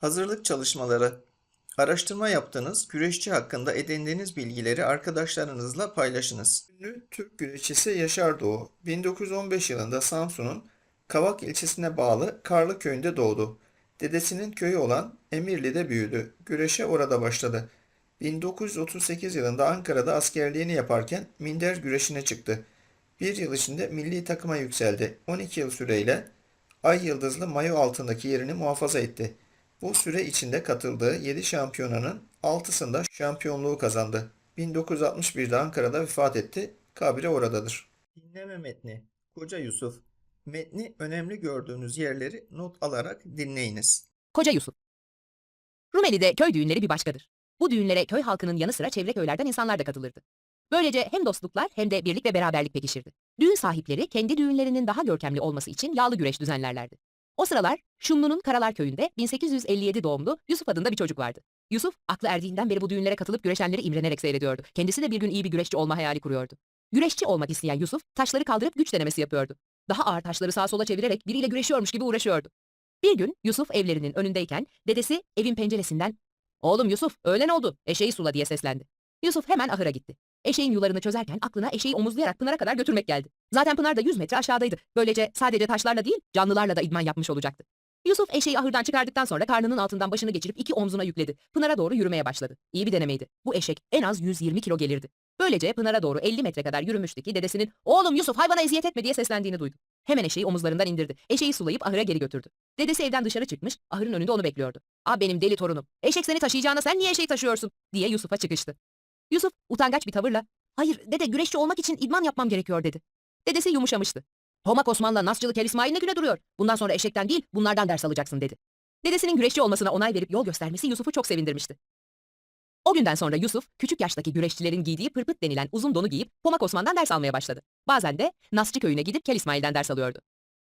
Hazırlık çalışmaları. Araştırma yaptığınız güreşçi hakkında edindiğiniz bilgileri arkadaşlarınızla paylaşınız. Ünlü Türk güreşçisi Yaşar Doğu, 1915 yılında Samsun'un Kavak ilçesine bağlı Karlı köyünde doğdu. Dedesinin köyü olan Emirli'de büyüdü. Güreşe orada başladı. 1938 yılında Ankara'da askerliğini yaparken minder güreşine çıktı. Bir yıl içinde milli takıma yükseldi. 12 yıl süreyle Ay Yıldızlı mayo altındaki yerini muhafaza etti. Bu süre içinde katıldığı 7 şampiyonanın 6'sında şampiyonluğu kazandı. 1961'de Ankara'da vefat etti. Kabri oradadır. Dinleme metni. Koca Yusuf. Metni önemli gördüğünüz yerleri not alarak dinleyiniz. Koca Yusuf. Rumeli'de köy düğünleri bir başkadır. Bu düğünlere köy halkının yanı sıra çevre köylerden insanlar da katılırdı. Böylece hem dostluklar hem de birlik ve beraberlik pekişirdi. Düğün sahipleri kendi düğünlerinin daha görkemli olması için yağlı güreş düzenlerlerdi. O sıralar Şumlu'nun Karalar köyünde 1857 doğumlu Yusuf adında bir çocuk vardı. Yusuf aklı erdiğinden beri bu düğünlere katılıp güreşenleri imrenerek seyrediyordu. Kendisi de bir gün iyi bir güreşçi olma hayali kuruyordu. Güreşçi olmak isteyen Yusuf taşları kaldırıp güç denemesi yapıyordu. Daha ağır taşları sağa sola çevirerek biriyle güreşiyormuş gibi uğraşıyordu. Bir gün Yusuf evlerinin önündeyken dedesi evin penceresinden ''Oğlum Yusuf öğlen oldu eşeği sula'' diye seslendi. Yusuf hemen ahıra gitti. Eşeğin yularını çözerken aklına eşeği omuzlayarak Pınar'a kadar götürmek geldi. Zaten Pınar da 100 metre aşağıdaydı. Böylece sadece taşlarla değil canlılarla da idman yapmış olacaktı. Yusuf eşeği ahırdan çıkardıktan sonra karnının altından başını geçirip iki omzuna yükledi. Pınar'a doğru yürümeye başladı. İyi bir denemeydi. Bu eşek en az 120 kilo gelirdi. Böylece Pınar'a doğru 50 metre kadar yürümüştü ki dedesinin ''Oğlum Yusuf hayvana eziyet etme'' diye seslendiğini duydu. Hemen eşeği omuzlarından indirdi. Eşeği sulayıp ahıra geri götürdü. Dedesi evden dışarı çıkmış, ahırın önünde onu bekliyordu. ''Aa benim deli torunum, eşek seni taşıyacağına sen niye eşeği taşıyorsun?'' diye Yusuf'a çıkıştı. Yusuf utangaç bir tavırla ''Hayır dede güreşçi olmak için idman yapmam gerekiyor'' dedi. Dedesi yumuşamıştı. Tomak Osman'la Nasçılı Kel İsmail ne güne duruyor. Bundan sonra eşekten değil bunlardan ders alacaksın dedi. Dedesinin güreşçi olmasına onay verip yol göstermesi Yusuf'u çok sevindirmişti. O günden sonra Yusuf, küçük yaştaki güreşçilerin giydiği pırpıt denilen uzun donu giyip Pomak Osman'dan ders almaya başladı. Bazen de Nasçı köyüne gidip Kel İsmail'den ders alıyordu.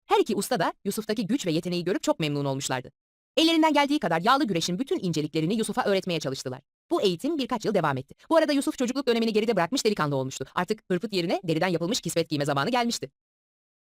Her iki usta da Yusuf'taki güç ve yeteneği görüp çok memnun olmuşlardı. Ellerinden geldiği kadar yağlı güreşin bütün inceliklerini Yusuf'a öğretmeye çalıştılar. Bu eğitim birkaç yıl devam etti. Bu arada Yusuf çocukluk dönemini geride bırakmış delikanlı olmuştu. Artık pırpıt yerine deriden yapılmış kispet giyme zamanı gelmişti.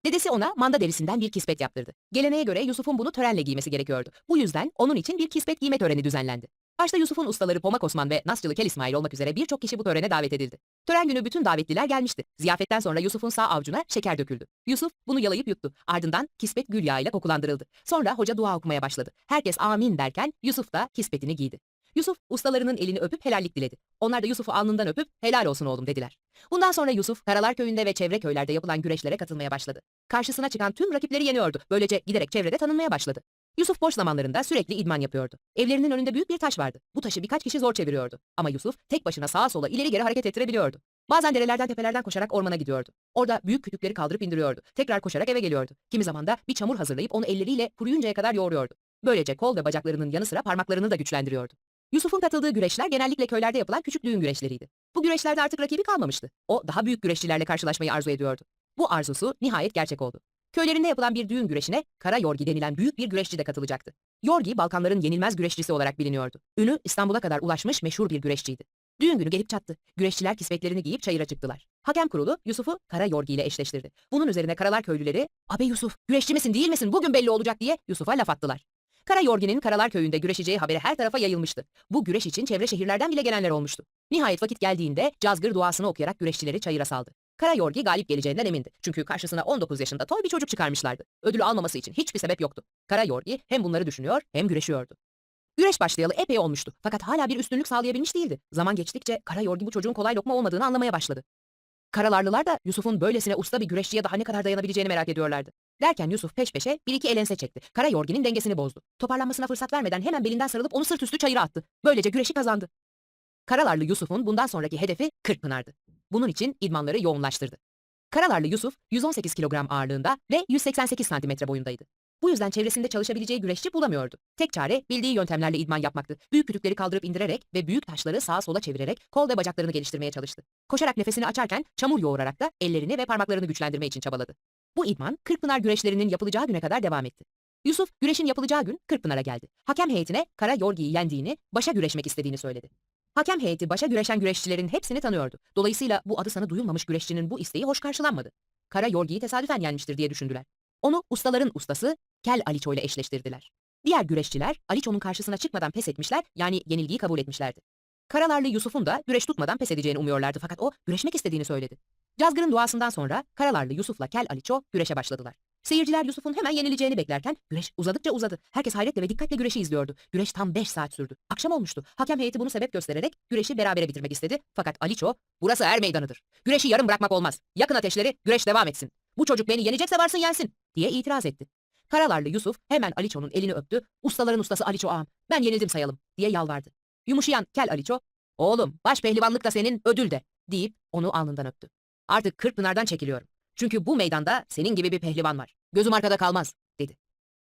Dedesi ona manda derisinden bir kispet yaptırdı. Geleneğe göre Yusuf'un bunu törenle giymesi gerekiyordu. Bu yüzden onun için bir kispet giyme töreni düzenlendi. Başta Yusuf'un ustaları Pomak Osman ve Nasçılı Kel İsmail olmak üzere birçok kişi bu törene davet edildi. Tören günü bütün davetliler gelmişti. Ziyafetten sonra Yusuf'un sağ avucuna şeker döküldü. Yusuf bunu yalayıp yuttu. Ardından kispet gül yağıyla kokulandırıldı. Sonra hoca dua okumaya başladı. Herkes amin derken Yusuf da kispetini giydi. Yusuf ustalarının elini öpüp helallik diledi. Onlar da Yusuf'u alnından öpüp helal olsun oğlum dediler. Bundan sonra Yusuf Karalar köyünde ve çevre köylerde yapılan güreşlere katılmaya başladı. Karşısına çıkan tüm rakipleri yeniyordu. Böylece giderek çevrede tanınmaya başladı. Yusuf boş zamanlarında sürekli idman yapıyordu. Evlerinin önünde büyük bir taş vardı. Bu taşı birkaç kişi zor çeviriyordu. Ama Yusuf tek başına sağa sola ileri geri hareket ettirebiliyordu. Bazen derelerden tepelerden koşarak ormana gidiyordu. Orada büyük kütükleri kaldırıp indiriyordu. Tekrar koşarak eve geliyordu. Kimi zaman da bir çamur hazırlayıp onu elleriyle kuruyuncaya kadar yoğuruyordu. Böylece kol ve bacaklarının yanı sıra parmaklarını da güçlendiriyordu. Yusuf'un katıldığı güreşler genellikle köylerde yapılan küçük düğün güreşleriydi. Bu güreşlerde artık rakibi kalmamıştı. O daha büyük güreşçilerle karşılaşmayı arzu ediyordu. Bu arzusu nihayet gerçek oldu. Köylerinde yapılan bir düğün güreşine Kara Yorgi denilen büyük bir güreşçi de katılacaktı. Yorgi Balkanların yenilmez güreşçisi olarak biliniyordu. Ünü İstanbul'a kadar ulaşmış meşhur bir güreşçiydi. Düğün günü gelip çattı. Güreşçiler kispetlerini giyip çayıra çıktılar. Hakem kurulu Yusuf'u Kara Yorgi ile eşleştirdi. Bunun üzerine Karalar köylüleri ''Abe Yusuf, güreşçi misin değil misin bugün belli olacak'' diye Yusuf'a laf attılar. Kara Yorgi'nin Karalar köyünde güreşeceği haberi her tarafa yayılmıştı. Bu güreş için çevre şehirlerden bile gelenler olmuştu. Nihayet vakit geldiğinde cazgır duasını okuyarak güreşçileri çayıra saldı. Kara Yorgi galip geleceğinden emindi. Çünkü karşısına 19 yaşında toy bir çocuk çıkarmışlardı. Ödülü almaması için hiçbir sebep yoktu. Kara Yorgi hem bunları düşünüyor hem güreşiyordu. Güreş başlayalı epey olmuştu. Fakat hala bir üstünlük sağlayabilmiş değildi. Zaman geçtikçe Kara Yorgi bu çocuğun kolay lokma olmadığını anlamaya başladı. Karalarlılar da Yusuf'un böylesine usta bir güreşçiye daha ne kadar dayanabileceğini merak ediyorlardı. Derken Yusuf peş peşe bir iki elense çekti. Kara Yorgi'nin dengesini bozdu. Toparlanmasına fırsat vermeden hemen belinden sarılıp onu sırt üstü çayıra attı. Böylece güreşi kazandı. Karalarlı Yusuf'un bundan sonraki hedefi Kırkpınar'dı. Bunun için idmanları yoğunlaştırdı. Karalarlı Yusuf 118 kilogram ağırlığında ve 188 santimetre boyundaydı. Bu yüzden çevresinde çalışabileceği güreşçi bulamıyordu. Tek çare bildiği yöntemlerle idman yapmaktı. Büyük kütükleri kaldırıp indirerek ve büyük taşları sağa sola çevirerek kol ve bacaklarını geliştirmeye çalıştı. Koşarak nefesini açarken çamur yoğurarak da ellerini ve parmaklarını güçlendirme için çabaladı. Bu idman Kırkpınar güreşlerinin yapılacağı güne kadar devam etti. Yusuf güreşin yapılacağı gün Kırkpınar'a geldi. Hakem heyetine Kara Yorgi'yi yendiğini, başa güreşmek istediğini söyledi. Hakem heyeti başa güreşen güreşçilerin hepsini tanıyordu. Dolayısıyla bu adı sana duyulmamış güreşçinin bu isteği hoş karşılanmadı. Kara Yorgi'yi tesadüfen yenmiştir diye düşündüler. Onu ustaların ustası Kel Aliço ile eşleştirdiler. Diğer güreşçiler Aliço'nun karşısına çıkmadan pes etmişler yani yenilgiyi kabul etmişlerdi. Karalarlı Yusuf'un da güreş tutmadan pes edeceğini umuyorlardı fakat o güreşmek istediğini söyledi. Cazgır'ın duasından sonra Karalarlı Yusuf'la Kel Aliço güreşe başladılar. Seyirciler Yusuf'un hemen yenileceğini beklerken güreş uzadıkça uzadı. Herkes hayretle ve dikkatle güreşi izliyordu. Güreş tam 5 saat sürdü. Akşam olmuştu. Hakem heyeti bunu sebep göstererek güreşi berabere bitirmek istedi. Fakat Aliço, burası er meydanıdır. Güreşi yarım bırakmak olmaz. Yakın ateşleri, güreş devam etsin. Bu çocuk beni yenecekse varsın yensin, diye itiraz etti. Karalarlı Yusuf hemen Aliço'nun elini öptü. Ustaların ustası Aliço ağam, ben yenildim sayalım, diye yalvardı. Yumuşayan Kel Aliço, oğlum baş pehlivanlık da senin ödül de, deyip onu alnından öptü. Artık Kırkpınar'dan çekiliyorum. Çünkü bu meydanda senin gibi bir pehlivan var. Gözüm arkada kalmaz, dedi.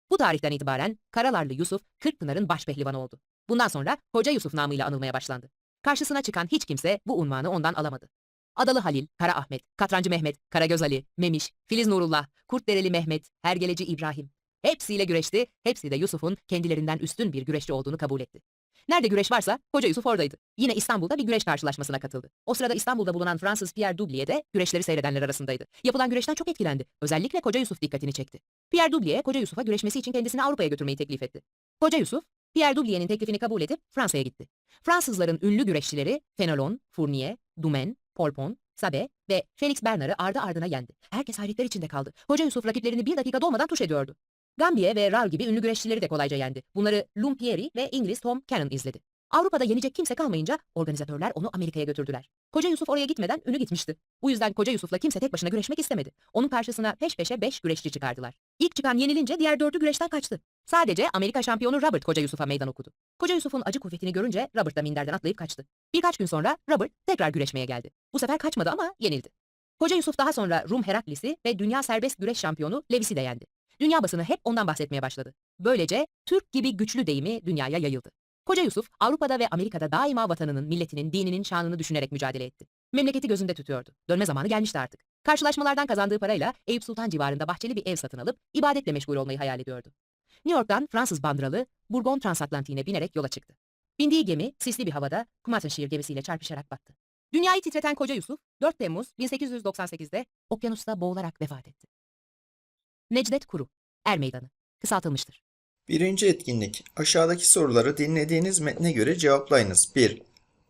Bu tarihten itibaren Karalarlı Yusuf, Kırkpınar'ın baş pehlivanı oldu. Bundan sonra Hoca Yusuf namıyla anılmaya başlandı. Karşısına çıkan hiç kimse bu unvanı ondan alamadı. Adalı Halil, Kara Ahmet, Katrancı Mehmet, Karagöz Ali, Memiş, Filiz Nurullah, Kurtdereli Mehmet, Hergeleci İbrahim. Hepsiyle güreşti, hepsi de Yusuf'un kendilerinden üstün bir güreşçi olduğunu kabul etti. Nerede güreş varsa Hoca Yusuf oradaydı. Yine İstanbul'da bir güreş karşılaşmasına katıldı. O sırada İstanbul'da bulunan Fransız Pierre Doublier de güreşleri seyredenler arasındaydı. Yapılan güreşten çok etkilendi. Özellikle Koca Yusuf dikkatini çekti. Pierre Doublier, Koca Yusuf'a güreşmesi için kendisini Avrupa'ya götürmeyi teklif etti. Koca Yusuf, Pierre Doublier'in teklifini kabul edip Fransa'ya gitti. Fransızların ünlü güreşçileri Fenelon, Fournier, Dumaine, Polpon, Sabe ve Felix Bernard'ı ardı ardına yendi. Herkes hayretler içinde kaldı. Hoca Yusuf rakiplerini bir dakika dolmadan tuş ediyordu. Gambier ve Ral gibi ünlü güreşçileri de kolayca yendi. Bunları Lumpieri ve İngiliz Tom Cannon izledi. Avrupa'da yenecek kimse kalmayınca organizatörler onu Amerika'ya götürdüler. Koca Yusuf oraya gitmeden ünü gitmişti. Bu yüzden Koca Yusuf'la kimse tek başına güreşmek istemedi. Onun karşısına peş peşe beş güreşçi çıkardılar. İlk çıkan yenilince diğer dördü güreşten kaçtı. Sadece Amerika şampiyonu Robert Koca Yusuf'a meydan okudu. Koca Yusuf'un acı kuvvetini görünce Robert da minderden atlayıp kaçtı. Birkaç gün sonra Robert tekrar güreşmeye geldi. Bu sefer kaçmadı ama yenildi. Koca Yusuf daha sonra Rum Heraklisi ve dünya serbest güreş şampiyonu Levis'i de yendi. Dünya basını hep ondan bahsetmeye başladı. Böylece Türk gibi güçlü deyimi dünyaya yayıldı. Koca Yusuf Avrupa'da ve Amerika'da daima vatanının, milletinin, dininin şanını düşünerek mücadele etti. Memleketi gözünde tutuyordu. Dönme zamanı gelmişti artık. Karşılaşmalardan kazandığı parayla Eyüp Sultan civarında bahçeli bir ev satın alıp ibadetle meşgul olmayı hayal ediyordu. New York'tan Fransız bandıralı Bourbon transatlantiğine binerek yola çıktı. Bindiği gemi sisli bir havada Kumatanşehir gemisiyle çarpışarak battı. Dünyayı titreten Koca Yusuf 4 Temmuz 1898'de okyanusta boğularak vefat etti. Necdet Kuru, Er Meydanı, kısaltılmıştır. Birinci etkinlik. Aşağıdaki soruları dinlediğiniz metne göre cevaplayınız. 1.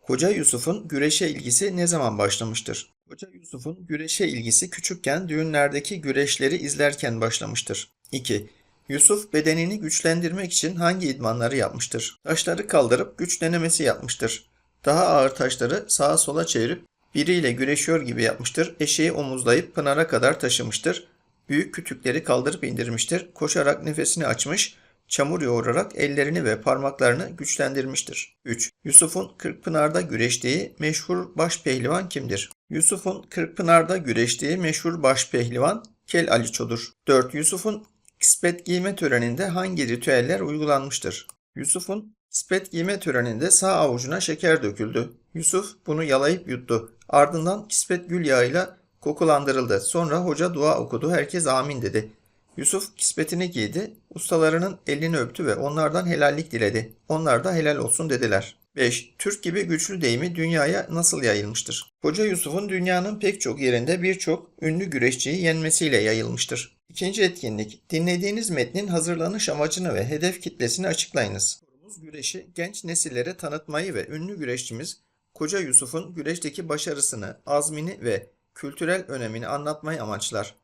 Koca Yusuf'un güreşe ilgisi ne zaman başlamıştır? Koca Yusuf'un güreşe ilgisi küçükken düğünlerdeki güreşleri izlerken başlamıştır. 2. Yusuf bedenini güçlendirmek için hangi idmanları yapmıştır? Taşları kaldırıp güç denemesi yapmıştır. Daha ağır taşları sağa sola çevirip biriyle güreşiyor gibi yapmıştır. Eşeği omuzlayıp pınara kadar taşımıştır. Büyük kütükleri kaldırıp indirmiştir. Koşarak nefesini açmış, çamur yoğurarak ellerini ve parmaklarını güçlendirmiştir. 3. Yusuf'un Kırkpınar'da güreştiği meşhur baş pehlivan kimdir? Yusuf'un Kırkpınar'da güreştiği meşhur baş pehlivan Kel Aliço'dur. 4. Yusuf'un kispet giyme töreninde hangi ritüeller uygulanmıştır? Yusuf'un kispet giyme töreninde sağ avucuna şeker döküldü. Yusuf bunu yalayıp yuttu. Ardından kispet gül yağıyla kokulandırıldı. Sonra hoca dua okudu. Herkes amin dedi. Yusuf kispetini giydi. Ustalarının elini öptü ve onlardan helallik diledi. Onlar da helal olsun dediler. 5. Türk gibi güçlü deyimi dünyaya nasıl yayılmıştır? Hoca Yusuf'un dünyanın pek çok yerinde birçok ünlü güreşçiyi yenmesiyle yayılmıştır. İkinci etkinlik. Dinlediğiniz metnin hazırlanış amacını ve hedef kitlesini açıklayınız. Sorumuz güreşi genç nesillere tanıtmayı ve ünlü güreşçimiz Koca Yusuf'un güreşteki başarısını, azmini ve kültürel önemini anlatmayı amaçlar.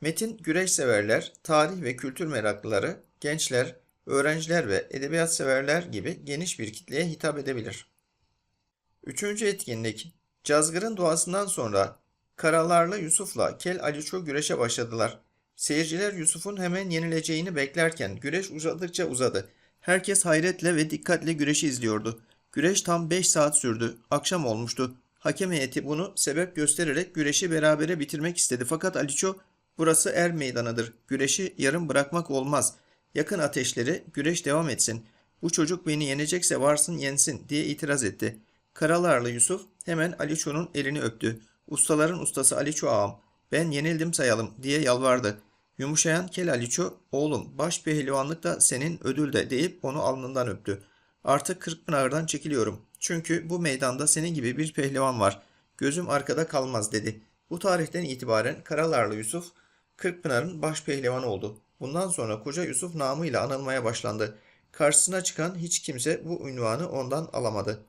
Metin güreş severler, tarih ve kültür meraklıları, gençler, öğrenciler ve edebiyat severler gibi geniş bir kitleye hitap edebilir. Üçüncü etkinlik. Cazgır'ın doğasından sonra Karalarlı Yusuf'la Kel Aliço güreşe başladılar. Seyirciler Yusuf'un hemen yenileceğini beklerken güreş uzadıkça uzadı. Herkes hayretle ve dikkatle güreşi izliyordu. Güreş tam 5 saat sürdü. Akşam olmuştu. Hakem heyeti bunu sebep göstererek güreşi berabere bitirmek istedi. Fakat Aliço burası er meydanıdır. Güreşi yarım bırakmak olmaz. Yakın ateşleri güreş devam etsin. Bu çocuk beni yenecekse varsın yensin diye itiraz etti. Karalarlı Yusuf hemen Aliço'nun elini öptü. Ustaların ustası Aliço ağam ben yenildim sayalım diye yalvardı. Yumuşayan Kel Aliço oğlum baş pehlivanlık da senin ödül de deyip onu alnından öptü. Artık Kırkpınar'dan çekiliyorum. Çünkü bu meydanda senin gibi bir pehlivan var. Gözüm arkada kalmaz dedi. Bu tarihten itibaren Karalarlı Yusuf Kırkpınar'ın baş pehlivanı oldu. Bundan sonra Koca Yusuf namıyla anılmaya başlandı. Karşısına çıkan hiç kimse bu unvanı ondan alamadı.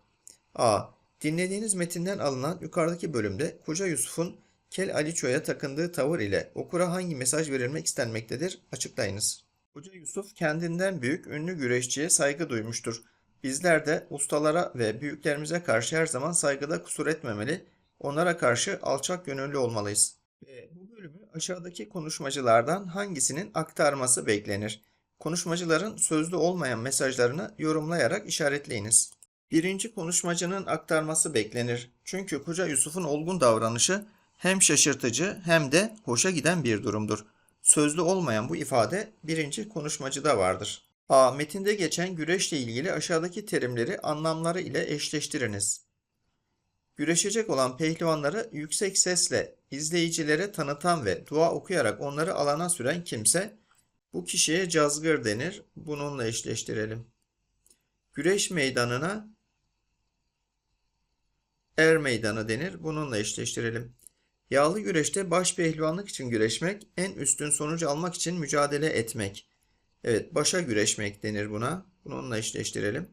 A. Dinlediğiniz metinden alınan yukarıdaki bölümde Koca Yusuf'un Kel Aliço'ya takındığı tavır ile okura hangi mesaj verilmek istenmektedir? Açıklayınız. Koca Yusuf kendinden büyük ünlü güreşçiye saygı duymuştur. Bizler de ustalara ve büyüklerimize karşı her zaman saygıda kusur etmemeli, onlara karşı alçak gönüllü olmalıyız. Ve bu bölümü aşağıdaki konuşmacılardan hangisinin aktarması beklenir? Konuşmacıların sözlü olmayan mesajlarını yorumlayarak işaretleyiniz. Birinci konuşmacının aktarması beklenir. Çünkü Koca Yusuf'un olgun davranışı hem şaşırtıcı hem de hoşa giden bir durumdur. Sözlü olmayan bu ifade birinci konuşmacıda vardır. A. Metinde geçen güreşle ilgili aşağıdaki terimleri anlamları ile eşleştiriniz. Güreşecek olan pehlivanları yüksek sesle izleyicilere tanıtan ve dua okuyarak onları alana süren kimse bu kişiye cazgır denir. Bununla eşleştirelim. Güreş meydanına er meydanı denir. Bununla eşleştirelim. Yağlı güreşte baş pehlivanlık için güreşmek, en üstün sonucu almak için mücadele etmek. Evet, başa güreşmek denir buna. Bununla eşleştirelim.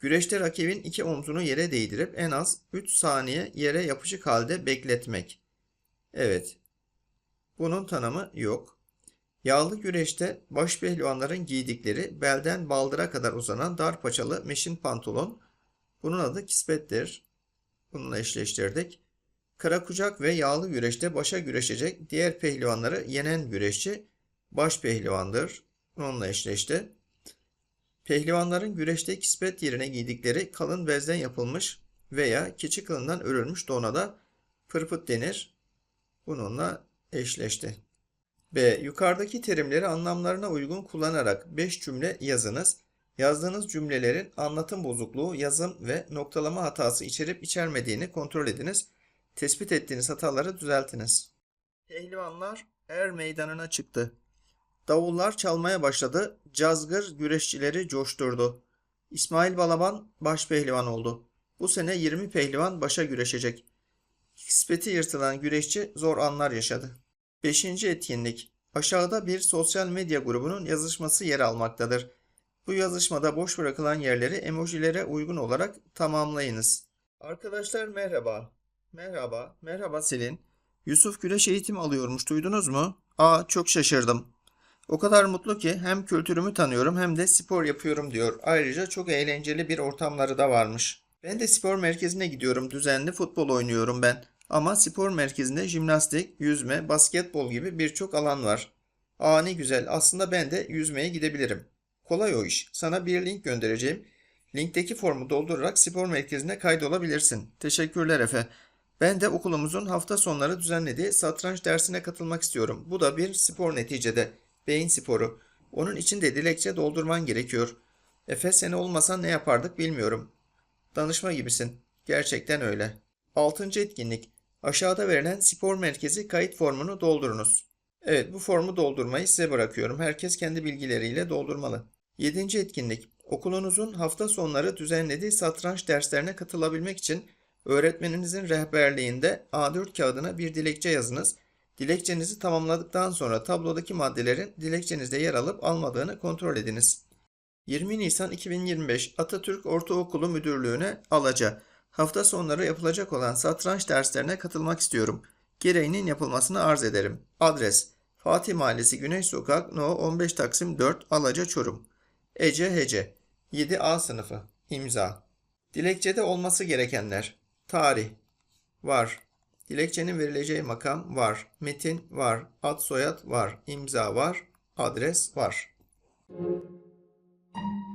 Güreşte rakibin iki omzunu yere değdirip en az 3 saniye yere yapışık halde bekletmek. Evet. Bunun tanımı yok. Yağlı güreşte baş pehlivanların giydikleri belden baldıra kadar uzanan dar paçalı meşin pantolon. Bunun adı kispettir. Bununla eşleştirdik. Kara kucak ve yağlı güreşte başa güreşecek diğer pehlivanları yenen güreşçi baş pehlivandır. Onunla eşleşti. Pehlivanların güreşte kispet yerine giydikleri kalın bezden yapılmış veya keçi kılından örülmüş dona da pırpıt denir. Bununla eşleşti. B. Yukarıdaki terimleri anlamlarına uygun kullanarak 5 cümle yazınız. Yazdığınız cümlelerin anlatım bozukluğu, yazım ve noktalama hatası içerip içermediğini kontrol ediniz. Tespit ettiğiniz hataları düzeltiniz. Pehlivanlar er meydanına çıktı. Davullar çalmaya başladı. Cazgır güreşçileri coşturdu. İsmail Balaban baş pehlivan oldu. Bu sene 20 pehlivan başa güreşecek. Kispeti yırtılan güreşçi zor anlar yaşadı. Beşinci etkinlik. Aşağıda bir sosyal medya grubunun yazışması yer almaktadır. Bu yazışmada boş bırakılan yerleri emojilere uygun olarak tamamlayınız. Arkadaşlar merhaba. Merhaba. Merhaba Selin. Yusuf güreş eğitim alıyormuş duydunuz mu? Aa çok şaşırdım. O kadar mutlu ki hem kültürümü tanıyorum hem de spor yapıyorum diyor. Ayrıca çok eğlenceli bir ortamları da varmış. Ben de spor merkezine gidiyorum. Düzenli futbol oynuyorum ben. Ama spor merkezinde jimnastik, yüzme, basketbol gibi birçok alan var. Aa ne güzel. Aslında ben de yüzmeye gidebilirim. Kolay o iş. Sana bir link göndereceğim. Linkteki formu doldurarak spor merkezine kaydolabilirsin. Teşekkürler Efe. Ben de okulumuzun hafta sonları düzenlediği satranç dersine katılmak istiyorum. Bu da bir spor neticede. Beyin sporu. Onun için de dilekçe doldurman gerekiyor. Efe sen olmasan ne yapardık bilmiyorum. Danışma gibisin. Gerçekten öyle. Altıncı etkinlik. Aşağıda verilen spor merkezi kayıt formunu doldurunuz. Evet bu formu doldurmayı size bırakıyorum. Herkes kendi bilgileriyle doldurmalı. Yedinci etkinlik. Okulunuzun hafta sonları düzenlediği satranç derslerine katılabilmek için öğretmeninizin rehberliğinde A4 kağıdına bir dilekçe yazınız. Dilekçenizi tamamladıktan sonra tablodaki maddelerin dilekçenizde yer alıp almadığını kontrol ediniz. 20 Nisan 2025 Atatürk Ortaokulu Müdürlüğü'ne Alaca. Hafta sonları yapılacak olan satranç derslerine katılmak istiyorum. Gereğinin yapılmasını arz ederim. Adres Fatih Mahallesi Güneş Sokak No 15 Taksim 4 Alaca Çorum. Ece Hece 7A sınıfı İmza Dilekçede olması gerekenler Tarih Var Dilekçenin verileceği makam var. Metin var. Ad soyad var. imza var. Adres var. Müzik